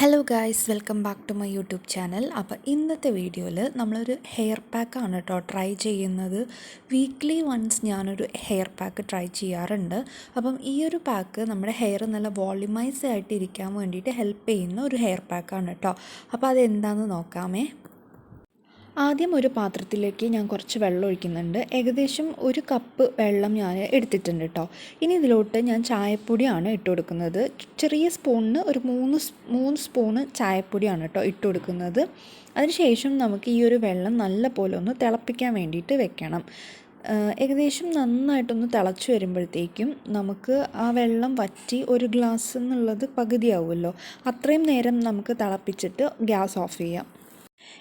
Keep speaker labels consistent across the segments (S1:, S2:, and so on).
S1: Hello guys welcome back to my YouTube channel അപ്പോൾ ഇന്നത്തെ വീഡിയോയിൽ നമ്മളൊരു ഹെയർ പാക്കാണ് കേട്ടോ ട്രൈ ചെയ്യുന്നത്. വീക്ക്ലി വൺസ് ഞാനൊരു ഹെയർ പാക്ക് ട്രൈ ചെയ്യാറുണ്ട്. അപ്പം ഈ ഒരു പാക്ക് നമ്മുടെ ഹെയർ നല്ല വോളിമൈസ് ആയിട്ട് ഇരിക്കാൻ വേണ്ടിയിട്ട് ഹെൽപ്പ് ചെയ്യുന്ന ഒരു ഹെയർ പാക്കാണ് കേട്ടോ അപ്പോൾ അതെന്താണെന്ന് നോക്കാമേ? ആദ്യം ഒരു പാത്രത്തിലേക്ക് ഞാൻ കുറച്ച് വെള്ളം ഒഴിക്കുന്നുണ്ട്. ഏകദേശം ഒരു കപ്പ് വെള്ളം ഞാൻ എടുത്തിട്ടുണ്ട് കേട്ടോ. ഇനി ഇതിലോട്ട് ഞാൻ ചായപ്പൊടിയാണ് ഇട്ട് കൊടുക്കുന്നത്. ചെറിയ സ്പൂണിന് ഒരു മൂന്ന് മൂന്ന് സ്പൂണ് ചായപ്പൊടിയാണ് കേട്ടോ ഇട്ട് കൊടുക്കുന്നത്. അതിനുശേഷം നമുക്ക് ഈ ഒരു വെള്ളം നല്ല പോലെ ഒന്ന് തിളപ്പിക്കാൻ വേണ്ടിയിട്ട് വെക്കണം. ഏകദേശം നന്നായിട്ടൊന്ന് തിളച്ചു വരുമ്പോഴത്തേക്കും നമുക്ക് ആ വെള്ളം വറ്റി ഒരു ഗ്ലാസ് എന്നുള്ളത് പകുതിയാവുമല്ലോ. അത്രയും നേരം നമുക്ക് തിളപ്പിച്ചിട്ട് ഗ്യാസ് ഓഫ് ചെയ്യാം.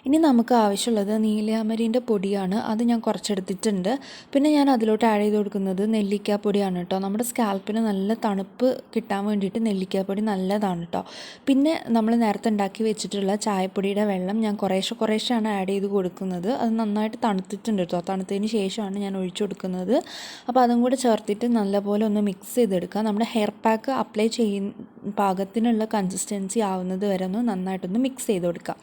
S1: ഇനി നമുക്ക് ആവശ്യമുള്ളത് നീലയാമരീന്റെ പൊടിയാണ്. അത് ഞാൻ കുറച്ചെടുത്തിട്ടുണ്ട്. പിന്നെ ഞാൻ അതിലോട്ട് ആഡ് ചെയ്ത് കൊടുക്കുന്നത് നെല്ലിക്കാപ്പൊടിയാണ് കേട്ടോ. നമ്മുടെ സ്കാൽപ്പിന് നല്ല തണുപ്പ് കിട്ടാൻ വേണ്ടിയിട്ട് നെല്ലിക്കാപ്പൊടി നല്ലതാണ് കേട്ടോ. പിന്നെ നമ്മൾ നേരത്തെ ഉണ്ടാക്കി വെച്ചിട്ടുള്ള ചായപ്പൊടിയുടെ വെള്ളം ഞാൻ കുറേശ്ശെ കുറേശ്ശെയാണ് ആഡ് ചെയ്ത് കൊടുക്കുന്നത്. അത് നന്നായിട്ട് തണുത്തിട്ടുണ്ട് കേട്ടോ. തണുത്തതിന് ശേഷമാണ് ഞാൻ ഒഴിച്ചു കൊടുക്കുന്നത്. അപ്പോൾ അതും കൂടെ ചേർത്തിട്ട് നല്ലപോലെ ഒന്ന് മിക്സ് ചെയ്തെടുക്കുക. നമ്മുടെ ഹെയർ പാക്ക് അപ്ലൈ ചെയ്യുന്ന പാകത്തിനുള്ള കൺസിസ്റ്റൻസി ആവുന്നത് വരെ ഒന്ന് നന്നായിട്ടൊന്ന് മിക്സ് ചെയ്ത് കൊടുക്കുക.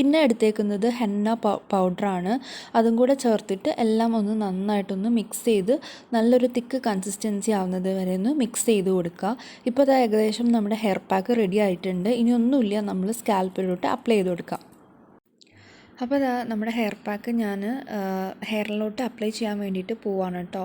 S1: പിന്നെ എടുത്തേക്കുന്നത് ഹെന്ന പൗഡറാണ്. അതും കൂടെ ചേർത്തിട്ട് എല്ലാം ഒന്ന് നന്നായിട്ടൊന്ന് മിക്സ് ചെയ്ത് നല്ലൊരു തിക്ക് കൺസിസ്റ്റൻസി ആവുന്നത് വരെ ഒന്ന് മിക്സ് ചെയ്ത് കൊടുക്കുക ഇപ്പോൾ അത് ഏകദേശം നമ്മുടെ ഹെയർ പാക്ക് റെഡി ആയിട്ടുണ്ട്. ഇനി ഒന്നുമില്ല നമ്മൾ സ്കാൽപ്പിലോട്ട് അപ്ലൈ ചെയ്ത് കൊടുക്കുക അപ്പോൾ ഇതാ നമ്മുടെ ഹെയർ പാക്ക് ഞാൻ ഹെയറിലോട്ട് അപ്ലൈ ചെയ്യാൻ വേണ്ടിയിട്ട് പോവാണ് കേട്ടോ.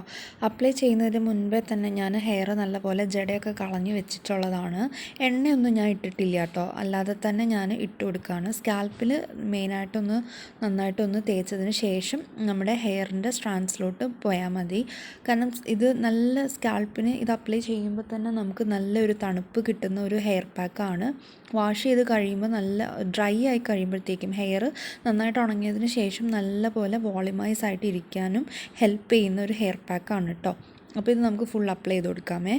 S1: അപ്ലൈ ചെയ്യുന്നതിന് മുൻപേ തന്നെ ഞാൻ ഹെയർ നല്ലപോലെ ജടയൊക്കെ കളഞ്ഞു വെച്ചിട്ടുള്ളതാണ്. എണ്ണയൊന്നും ഞാൻ ഇട്ടിട്ടില്ല കേട്ടോ. അല്ലാതെ തന്നെ ഞാൻ ഇട്ട് കൊടുക്കുകയാണ് സ്കാൽപ്പിൽ മെയിനായിട്ടൊന്ന് നന്നായിട്ടൊന്ന് തേച്ചതിന് ശേഷം നമ്മുടെ ഹെയറിന്റെ സ്ട്രാൻസിലോട്ട് പോയാൽ മതി. കാരണം ഇത് നല്ല സ്കാൽപ്പിന് ഇത് അപ്ലൈ ചെയ്യുമ്പോൾ തന്നെ നമുക്ക് നല്ലൊരു തണുപ്പ് കിട്ടുന്ന ഒരു ഹെയർ പാക്കാണ്. വാഷ് ചെയ്ത് കഴിയുമ്പോൾ നല്ല ഡ്രൈ ആയി കഴിയുമ്പോഴത്തേക്കും ഹെയർ നന്നായിട്ട് ഉണങ്ങിയതിന് ശേഷം നല്ലപോലെ വോളിമൈസ് ആയിട്ട് ഇരിക്കാനും ഹെൽപ്പ് ചെയ്യുന്ന ഒരു ഹെയർ പാക്കാണ് കേട്ടോ. അപ്പോൾ ഇത് നമുക്ക് ഫുൾ അപ്ലൈ ചെയ്ത് കൊടുക്കാമേ.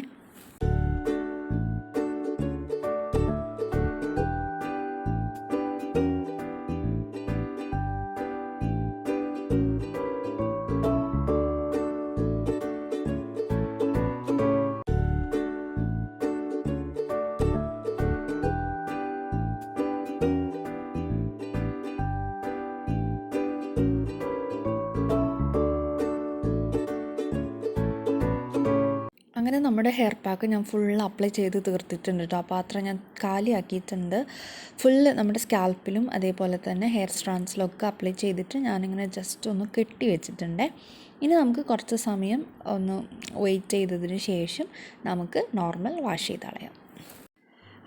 S1: അങ്ങനെ നമ്മുടെ ഹെയർ പാക്ക് ഞാൻ ഫുൾ അപ്ലൈ ചെയ്ത് തീർത്തിട്ടുണ്ട് കേട്ടോ ആ പാത്രം ഞാൻ കാലിയാക്കിയിട്ടുണ്ട്. ഫുള്ള് നമ്മുടെ സ്കാൽപ്പിലും അതേപോലെ തന്നെ ഹെയർ സ്ട്രാൻസിലൊക്കെ അപ്ലൈ ചെയ്തിട്ട് ഞാനിങ്ങനെ ജസ്റ്റ് ഒന്ന് കെട്ടി വെച്ചിട്ടുണ്ട്. ഇനി നമുക്ക് കുറച്ച് സമയം ഒന്ന് വെയിറ്റ് ചെയ്തതിന് ശേഷം നമുക്ക് നോർമൽ വാഷ് ചെയ്ത് കളയാം.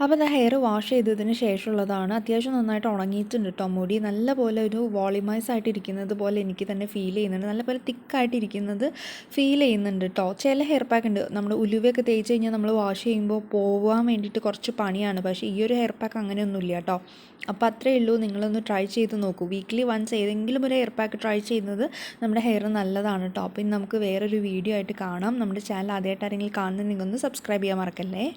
S1: അപ്പോൾ ഹെയർ വാഷ് ചെയ്തതിന് ശേഷമുള്ളതാണ്. അത്യാവശ്യം നന്നായിട്ട് ഉണങ്ങിയിട്ടുണ്ട് കേട്ടോ മുടി. നല്ലപോലെ ഒരു വോളിമൈസ് ആയിട്ട് ഇരിക്കുന്നത് പോലെ എനിക്ക് തന്നെ ഫീൽ ചെയ്യുന്നുണ്ട്. നല്ലപോലെ തിക്കായിട്ടിരിക്കുന്നത് ഫീൽ ചെയ്യുന്നുണ്ട് കേട്ടോ ചില ഹെയർ പാക്ക് ഉണ്ട്. നമ്മൾ ഉലുവയൊക്കെ തേച്ച് കഴിഞ്ഞാൽ നമ്മൾ വാഷ് ചെയ്യുമ്പോൾ പോകാൻ വേണ്ടിയിട്ട് കുറച്ച് പണിയാണ്. പക്ഷേ ഈ ഒരു ഹെയർ പാക്ക് അങ്ങനെയൊന്നുമില്ല കേട്ടോ അപ്പോൾ അത്രയേ ഉള്ളൂ. നിങ്ങളൊന്ന് ട്രൈ ചെയ്ത് നോക്കൂ. വീക്ക്ലി വൺസ് ഏതെങ്കിലും ഒരു ഹെയർ പാക്ക് ട്രൈ ചെയ്യുന്നത് നമ്മുടെ ഹെയർ നല്ലതാണ് കേട്ടോ അപ്പം ഇനി നമുക്ക് വേറൊരു വീഡിയോ ആയിട്ട് കാണാം. നമ്മുടെ ചാനൽ ആദ്യമായിട്ട് ആരെങ്കിലും കാണുന്നത് നിങ്ങളൊന്ന് സബ്സ്ക്രൈബ് ചെയ്യാൻ മറക്കല്ലേ?